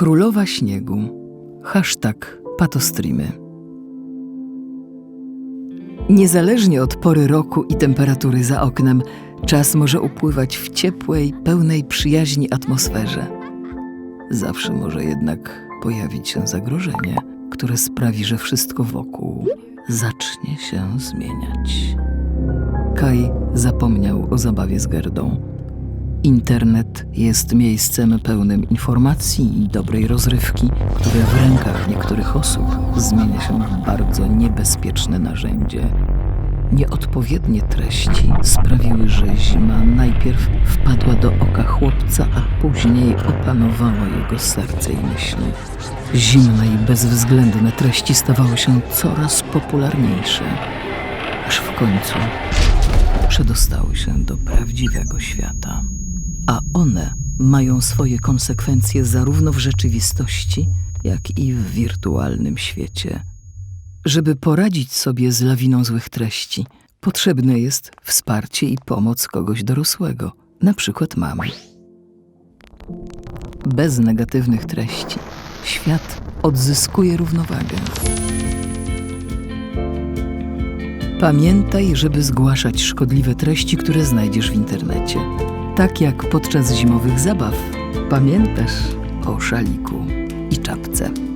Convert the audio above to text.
Królowa śniegu. Hashtag patostreamy. Niezależnie od pory roku i temperatury za oknem, czas może upływać w ciepłej, pełnej przyjaźni atmosferze. Zawsze może jednak pojawić się zagrożenie, które sprawi, że wszystko wokół zacznie się zmieniać. Kai zapomniał o zabawie z Gerdą. Internet jest miejscem pełnym informacji i dobrej rozrywki, które w rękach niektórych osób zmienia się w bardzo niebezpieczne narzędzie. Nieodpowiednie treści sprawiły, że zima najpierw wpadła do oka chłopca, a później opanowała jego serce i myśli. Zimne i bezwzględne treści stawały się coraz popularniejsze, aż w końcu przedostały się do prawdziwego świata. A one mają swoje konsekwencje zarówno w rzeczywistości, jak i w wirtualnym świecie. Żeby poradzić sobie z lawiną złych treści, potrzebne jest wsparcie i pomoc kogoś dorosłego, na przykład mamy. Bez negatywnych treści świat odzyskuje równowagę. Pamiętaj, żeby zgłaszać szkodliwe treści, które znajdziesz w internecie. Tak jak podczas zimowych zabaw. Pamiętasz o szaliku i czapce.